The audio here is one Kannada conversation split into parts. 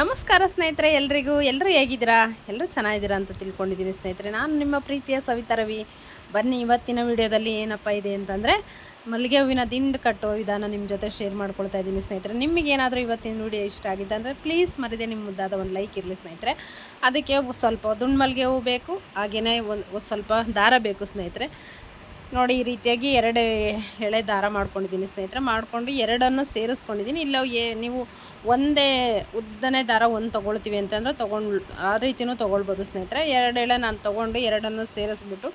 ನಮಸ್ಕಾರ ಸ್ನೇಹಿತರೆ, ಎಲ್ರಿಗೂ? ಎಲ್ಲರೂ ಹೇಗಿದ್ದೀರಾ? ಎಲ್ಲರೂ ಚೆನ್ನಾಗಿದ್ದೀರಾ ಅಂತ ತಿಳ್ಕೊಂಡಿದ್ದೀನಿ ಸ್ನೇಹಿತರೆ. ನಾನು ನಿಮ್ಮ ಪ್ರೀತಿಯ ಸವಿತಾ ರವಿ. ಬನ್ನಿ, ಇವತ್ತಿನ ವಿಡಿಯೋದಲ್ಲಿ ಏನಪ್ಪ ಇದೆ ಅಂತಂದರೆ ಮಲ್ಲಿಗೆ ಹೂವಿನ ದಿಂಡು ಕಟ್ಟೋ ವಿಧಾನ ನಿಮ್ಮ ಜೊತೆ ಶೇರ್ ಮಾಡ್ಕೊಳ್ತಾ ಇದ್ದೀನಿ ಸ್ನೇಹಿತರೆ. ನಿಮಗೆ ಏನಾದರೂ ಇವತ್ತಿನ ವಿಡಿಯೋ ಇಷ್ಟ ಆಗಿದೆ ಅಂದರೆ ಪ್ಲೀಸ್ ಮರಿದೆ ನಿಮ್ಮ ಮುದ್ದಾದ ಒಂದು ಲೈಕ್ ಇರಲಿ ಸ್ನೇಹಿತರೆ. ಅದಕ್ಕೆ ಸ್ವಲ್ಪ ದುಂಡು ಮಲ್ಲಿಗೆ ಹೂವು ಬೇಕು ಹಾಗೆಯೇ ಒಂದು ಒಂದು ಸ್ವಲ್ಪ ದಾರ ಬೇಕು ಸ್ನೇಹಿತರೆ. ನೋಡಿ, ಈ ರೀತಿಯಾಗಿ ಎರಡು ಎಳೆ ದಾರ ಮಾಡ್ಕೊಂಡಿದ್ದೀನಿ ಸ್ನೇಹಿತರೆ. ಮಾಡಿಕೊಂಡು ಎರಡನ್ನು ಸೇರಿಸ್ಕೊಂಡಿದ್ದೀನಿ. ಇಲ್ಲ, ಏ, ನೀವು ಒಂದೇ ಉದ್ದನೇ ದಾರ ಒಂದು ತೊಗೊಳ್ತೀವಿ ಅಂತಂದ್ರೆ ತೊಗೊಂಡು, ಆ ರೀತಿಯೂ ತೊಗೊಳ್ಬೋದು ಸ್ನೇಹಿತರೆ. ಎರಡು ಎಳೆ ನಾನು ತೊಗೊಂಡು ಎರಡನ್ನು ಸೇರಿಸ್ಬಿಟ್ಟು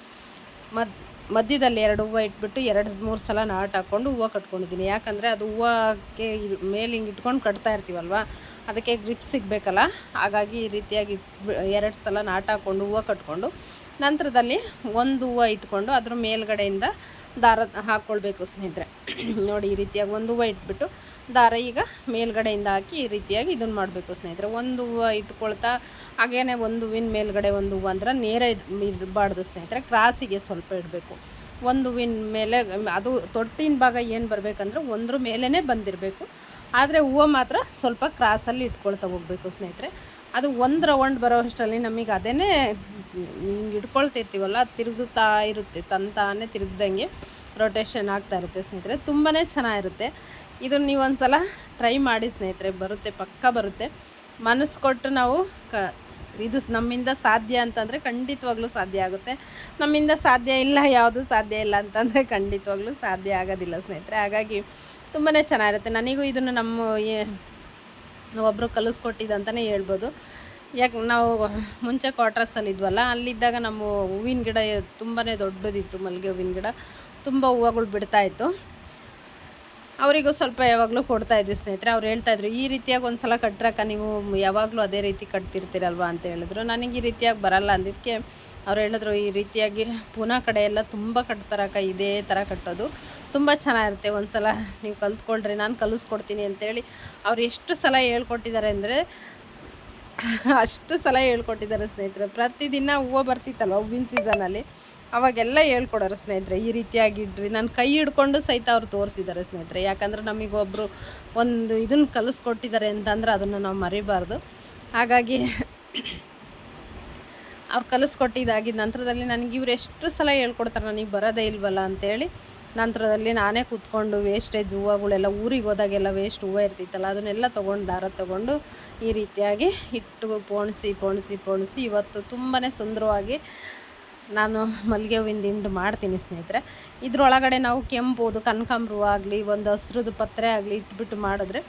ಮದ್ ಮಧ್ಯದಲ್ಲಿ ಎರಡು ಹೂವು ಇಟ್ಬಿಟ್ಟು ಎರಡು ಮೂರು ಸಲ ನಾಟ್ ಹಾಕ್ಕೊಂಡು ಹೂವು ಕಟ್ಕೊಂಡಿದ್ದೀನಿ. ಯಾಕಂದರೆ ಅದು ಹೂವಕ್ಕೆ ಮೇಲೆ ಹಿಂಗೆ ಇಟ್ಕೊಂಡು ಕಟ್ತಾ ಇರ್ತೀವಲ್ವ, ಅದಕ್ಕೆ ಗ್ರಿಪ್ ಸಿಗಬೇಕಲ್ಲ. ಹಾಗಾಗಿ ಈ ರೀತಿಯಾಗಿ ಎರಡು ಸಲ ನಾಟ್ ಹಾಕ್ಕೊಂಡು ಹೂವು ಕಟ್ಕೊಂಡು ನಂತರದಲ್ಲಿ ಒಂದು ಹೂವು ಇಟ್ಕೊಂಡು ಅದ್ರ ಮೇಲ್ಗಡೆಯಿಂದ ದಾರ ಹಾಕ್ಕೊಳ್ಬೇಕು ಸ್ನೇಹಿತರೆ. ನೋಡಿ, ಈ ರೀತಿಯಾಗಿ ಒಂದು ಹೂವು ಇಟ್ಬಿಟ್ಟು ದಾರ ಈಗ ಮೇಲ್ಗಡೆಯಿಂದ ಹಾಕಿ ಈ ರೀತಿಯಾಗಿ ಇದನ್ನು ಮಾಡಬೇಕು ಸ್ನೇಹಿತರೆ. ಒಂದು ಹೂವು ಇಟ್ಕೊಳ್ತಾ ಹಾಗೇನೆ ಒಂದು ಹೂವಿನ ಮೇಲ್ಗಡೆ ಒಂದು ಹೂವು ಅಂದ್ರೆ ನೇರ ಇಡ್- ಇಡಬಾರ್ದು ಸ್ನೇಹಿತರೆ. ಕ್ರಾಸಿಗೆ ಸ್ವಲ್ಪ ಇಡಬೇಕು. ಒಂದು ಹೂವಿನ ಮೇಲೆ, ಅದು ತೊಟ್ಟಿನ ಭಾಗ ಏನು ಬರಬೇಕಂದ್ರೆ ಒಂದ್ರ ಮೇಲೇ ಬಂದಿರಬೇಕು. ಆದರೆ ಹೂವು ಮಾತ್ರ ಸ್ವಲ್ಪ ಕ್ರಾಸಲ್ಲಿ ಇಟ್ಕೊಳ್ತಾ ಹೋಗಬೇಕು ಸ್ನೇಹಿತರೆ. ಅದು ಒಂದು ರೌಂಡ್ ಬರೋ ಅಷ್ಟರಲ್ಲಿ ನಮಗೆ ಅದೇ ಹಿಂಗೆ ಇಟ್ಕೊಳ್ತಿರ್ತೀವಲ್ಲ ತಿರುಗುತ್ತಾ ಇರುತ್ತೆ, ತಂತಾನೆ ತಿರುಗ್ದಂಗೆ ರೊಟೇಷನ್ ಆಗ್ತಾ ಇರುತ್ತೆ ಸ್ನೇಹಿತರೆ. ತುಂಬಾ ಚೆನ್ನಾಗಿರುತ್ತೆ. ಇದನ್ನು ನೀವು ಒಂದು ಸಲ ಟ್ರೈ ಮಾಡಿ ಸ್ನೇಹಿತರೆ, ಬರುತ್ತೆ, ಪಕ್ಕ ಬರುತ್ತೆ. ಮನಸ್ಸು ಕೊಟ್ಟು ನಾವು ಕ ಇದು ನಮ್ಮಿಂದ ಸಾಧ್ಯ ಅಂತಂದರೆ ಖಂಡಿತವಾಗ್ಲೂ ಸಾಧ್ಯ ಆಗುತ್ತೆ. ನಮ್ಮಿಂದ ಸಾಧ್ಯ ಇಲ್ಲ, ಯಾವುದು ಸಾಧ್ಯ ಇಲ್ಲ ಅಂತಂದರೆ ಖಂಡಿತವಾಗ್ಲೂ ಸಾಧ್ಯ ಆಗೋದಿಲ್ಲ ಸ್ನೇಹಿತರೆ. ಹಾಗಾಗಿ ತುಂಬಾ ಚೆನ್ನಾಗಿರುತ್ತೆ. ನನಗೂ ಇದನ್ನು ನಮ್ಮ ಒಬ್ಬರು ಕಲಿಸ್ಕೊಟ್ಟಿದ್ದಂತಲೇ ಹೇಳ್ಬೋದು. ಯಾಕೆ, ನಾವು ಮುಂಚೆ ಕ್ವಾರ್ಟರ್ಸಲ್ಲಿ ಇದ್ವಲ್ಲ ಅಲ್ಲಿದ್ದಾಗ ನಮ್ಮ ಹೂವಿನ ಗಿಡ ತುಂಬಾ ದೊಡ್ಡದಿತ್ತು ಮಲ್ಲಿಗೆ ಹೂವಿನ ಗಿಡ. ತುಂಬ ಹೂವುಗಳು ಬಿಡ್ತಾಯಿತ್ತು ಅವರಿಗೂ ಸ್ವಲ್ಪ ಯಾವಾಗಲೂ ಕೊಡ್ತಾ ಇದ್ವಿ ಸ್ನೇಹಿತರೆ. ಅವ್ರು ಹೇಳ್ತಾಯಿದ್ರು ಈ ರೀತಿಯಾಗಿ ಒಂದು ಸಲ ಕಟ್ರಕ್ಕ ನೀವು ಯಾವಾಗಲೂ ಅದೇ ರೀತಿ ಕಟ್ತಿರ್ತೀರಲ್ವಾ? ಅಂತ ಹೇಳಿದ್ರು. ನನಗೆ ಈ ರೀತಿಯಾಗಿ ಬರಲ್ಲ. ಅಂದಿದ್ದಕ್ಕೆ ಅವ್ರು ಹೇಳಿದ್ರು, ಈ ರೀತಿಯಾಗಿ ಪುನಃ ಕಡೆ ಎಲ್ಲ ತುಂಬ ಕಟ್ತಾರಕ್ಕ, ಇದೇ ಥರ ಕಟ್ಟೋದು. ತುಂಬ ಚೆನ್ನಾಗಿರುತ್ತೆ. ಒಂದು ಸಲ ನೀವು ಕಲ್ತ್ಕೊಳ್ರಿ, ನಾನು ಕಲಿಸ್ಕೊಡ್ತೀನಿ ಅಂತೇಳಿ ಅವ್ರು ಎಷ್ಟು ಸಲ ಹೇಳ್ಕೊಟ್ಟಿದ್ದಾರೆ ಅಂದರೆ ಅಷ್ಟು ಸಲ ಹೇಳ್ಕೊಟ್ಟಿದ್ದಾರೆ ಸ್ನೇಹಿತರೆ. ಪ್ರತಿದಿನ ಹೂವು ಬರ್ತಿತ್ತಲ್ಲ ಹೂವಿನ ಸೀಸನಲ್ಲಿ ಅವಾಗೆಲ್ಲ ಹೇಳ್ಕೊಡೋರು ಸ್ನೇಹಿತರೆ, ಈ ರೀತಿಯಾಗಿ ಇಡ್ರಿ ನಾನು ಕೈ ಹಿಡ್ಕೊಂಡು ಸಹಿತ ಅವ್ರು ತೋರಿಸಿದ್ದಾರೆ ಸ್ನೇಹಿತರೆ. ಯಾಕಂದ್ರೆ ನಮಗೊಬ್ಬರು ಒಂದು ಇದನ್ನು ಕಲಿಸ್ಕೊಟ್ಟಿದ್ದಾರೆ ಅಂತಂದ್ರೆ ಅದನ್ನು ನಾವು ಮರಿಬಾರ್ದು. ಹಾಗಾಗಿ ಅವ್ರು ಕಲಿಸ್ಕೊಟ್ಟಿದ್ದಾಗಿದ್ದ ನಂತರದಲ್ಲಿ ನನಗೆ ಇವ್ರು ಎಷ್ಟು ಸಲ ಹೇಳ್ಕೊಡ್ತಾರೆ, ನನಗೆ ಬರೋದೇ ಇಲ್ವಲ್ಲ ಅಂತೇಳಿ ನಂತರದಲ್ಲಿ ನಾನೇ ಕೂತ್ಕೊಂಡು ವೇಸ್ಟೇಜ್ ಹೂವುಗಳೆಲ್ಲ ಊರಿಗೆ ಹೋದಾಗೆಲ್ಲ ವೇಸ್ಟ್ ಹೂವು ಇರ್ತಿತ್ತಲ್ಲ, ಅದನ್ನೆಲ್ಲ ತೊಗೊಂಡು, ದಾರ ತೊಗೊಂಡು ಈ ರೀತಿಯಾಗಿ ಇಟ್ಟು ಪೋಣಿಸಿ ಪೋಣಿಸಿ ಪೋಣಿಸಿ ಇವತ್ತು ತುಂಬಾ ಸುಂದರವಾಗಿ ನಾನು ಮಲ್ಲಿಗೆ ಹೂವಿನ ದಿಂಡು ಮಾಡ್ತೀನಿ ಸ್ನೇಹಿತರೆ. ಇದರೊಳಗಡೆ ನಾವು ಕೆಂಪುದು ಕನಕಾಂಬ್ರ ಆಗಲಿ, ಒಂದು ಹಸ್ರದ ಪತ್ರೆ ಆಗಲಿ ಇಟ್ಬಿಟ್ಟು ಮಾಡಿದ್ರೆ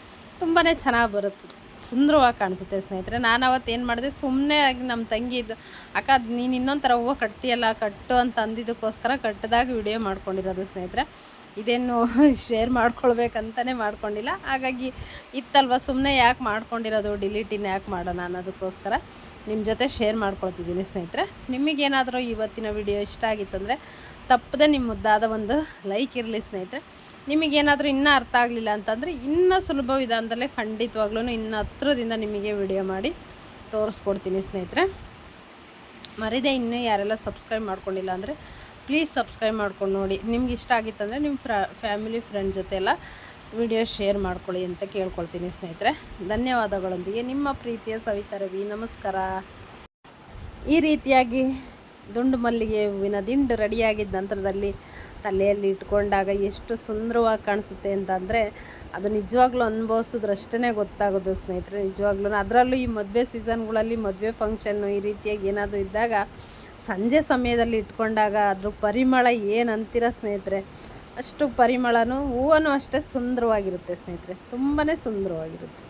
ತುಂಬಾ ಚೆನ್ನಾಗಿ ಬರುತ್ತೆ. ಸುಂದರವಾಗಿ ಕಾಣಿಸುತ್ತೆ ಸ್ನೇಹಿತರೆ. ನಾನು ಅವತ್ತು ಏನು ಮಾಡಿದೆ ಸುಮ್ಮನೆ ಆಗಿ ನಮ್ಮ ತಂಗಿ ಇದು, ಅಕ್ಕ, ಅದು ನೀನು ಇನ್ನೊಂಥರ ಥರ ಹೂವು ಕಟ್ತೀಯಲ್ಲ, ಕಟ್ಟು ಅಂತ ಅಂದಿದ್ದಕ್ಕೋಸ್ಕರ ಕಟ್ಟಿದಾಗ ವಿಡಿಯೋ ಮಾಡ್ಕೊಂಡಿರೋದು ಸ್ನೇಹಿತರೆ. ಇದೇನು ಶೇರ್ ಮಾಡ್ಕೊಳ್ಬೇಕಂತಲೇ ಮಾಡ್ಕೊಂಡಿಲ್ಲ. ಹಾಗಾಗಿ ಇತ್ತಲ್ವ ಸುಮ್ಮನೆ ಯಾಕೆ ಮಾಡ್ಕೊಂಡಿರೋದು ಡಿಲೀಟಿನ ಯಾಕೆ ಮಾಡೋಣ ಅನ್ನೋದಕ್ಕೋಸ್ಕರ ನಿಮ್ಮ ಜೊತೆ ಶೇರ್ ಮಾಡ್ಕೊಳ್ತಿದ್ದೀನಿ ಸ್ನೇಹಿತರೆ. ನಿಮಗೇನಾದರೂ ಇವತ್ತಿನ ವಿಡಿಯೋ ಇಷ್ಟ ಆಗಿತ್ತಂದರೆ ತಪ್ಪದೆ ನಿಮ್ಮ ಮುದ್ದಾದ ಒಂದು ಲೈಕ್ ಇರಲಿ ಸ್ನೇಹಿತರೆ. ನಿಮಗೇನಾದರೂ ಇನ್ನೂ ಅರ್ಥ ಆಗಲಿಲ್ಲ ಅಂತಂದರೆ ಇನ್ನೂ ಸುಲಭ ವಿಧಾನದಲ್ಲೇ ಖಂಡಿತವಾಗ್ಲೂ ಇನ್ನು ಹತ್ರದಿಂದ ನಿಮಗೆ ವಿಡಿಯೋ ಮಾಡಿ ತೋರಿಸ್ಕೊಡ್ತೀನಿ ಸ್ನೇಹಿತರೆ. ಮರಿದೆ ಇನ್ನೂ ಯಾರೆಲ್ಲ ಸಬ್ಸ್ಕ್ರೈಬ್ ಮಾಡ್ಕೊಂಡಿಲ್ಲ ಅಂದರೆ ಪ್ಲೀಸ್ ಸಬ್ಸ್ಕ್ರೈಬ್ ಮಾಡ್ಕೊಂಡು ನೋಡಿ. ನಿಮ್ಗೆ ಇಷ್ಟ ಆಗಿತ್ತಂದರೆ ನಿಮ್ಮ ಫ್ರಾ ಫ್ಯಾಮಿಲಿ ಫ್ರೆಂಡ್ ಜೊತೆ ಎಲ್ಲ ವಿಡಿಯೋ ಶೇರ್ ಮಾಡ್ಕೊಳ್ಳಿ ಅಂತ ಕೇಳ್ಕೊಳ್ತೀನಿ ಸ್ನೇಹಿತರೆ. ಧನ್ಯವಾದಗಳೊಂದಿಗೆ ನಿಮ್ಮ ಪ್ರೀತಿಯ ಸವಿತಾ ರವಿ, ನಮಸ್ಕಾರ. ಈ ರೀತಿಯಾಗಿ ದುಂಡು ಮಲ್ಲಿಗೆ ಹೂವಿನ ದಿಂಡು ರೆಡಿಯಾಗಿದ್ದ ನಂತರದಲ್ಲಿ ತಲೆಯಲ್ಲಿ ಇಟ್ಕೊಂಡಾಗ ಎಷ್ಟು ಸುಂದರವಾಗಿ ಕಾಣಿಸುತ್ತೆ ಅಂತಂದರೆ ಅದು ನಿಜವಾಗ್ಲೂ ಅನುಭವಿಸಿದ್ರಷ್ಟೇ ಗೊತ್ತಾಗೋದು ಸ್ನೇಹಿತರೆ. ನಿಜವಾಗ್ಲೂ ಅದರಲ್ಲೂ ಈ ಮದುವೆ ಸೀಸನ್ಗಳಲ್ಲಿ ಮದುವೆ ಫಂಕ್ಷನ್ನು ಈ ರೀತಿಯಾಗಿ ಏನಾದರೂ ಇದ್ದಾಗ ಸಂಜೆ ಸಮಯದಲ್ಲಿ ಇಟ್ಕೊಂಡಾಗ ಅದ್ರ ಪರಿಮಳ ಏನಂತೀರ ಸ್ನೇಹಿತರೆ? ಅಷ್ಟು ಪರಿಮಳನೂ ಹೂವನು ಅಷ್ಟೇ ಸುಂದರವಾಗಿರುತ್ತೆ ಸ್ನೇಹಿತರೆ. ತುಂಬಾ ಸುಂದರವಾಗಿರುತ್ತೆ.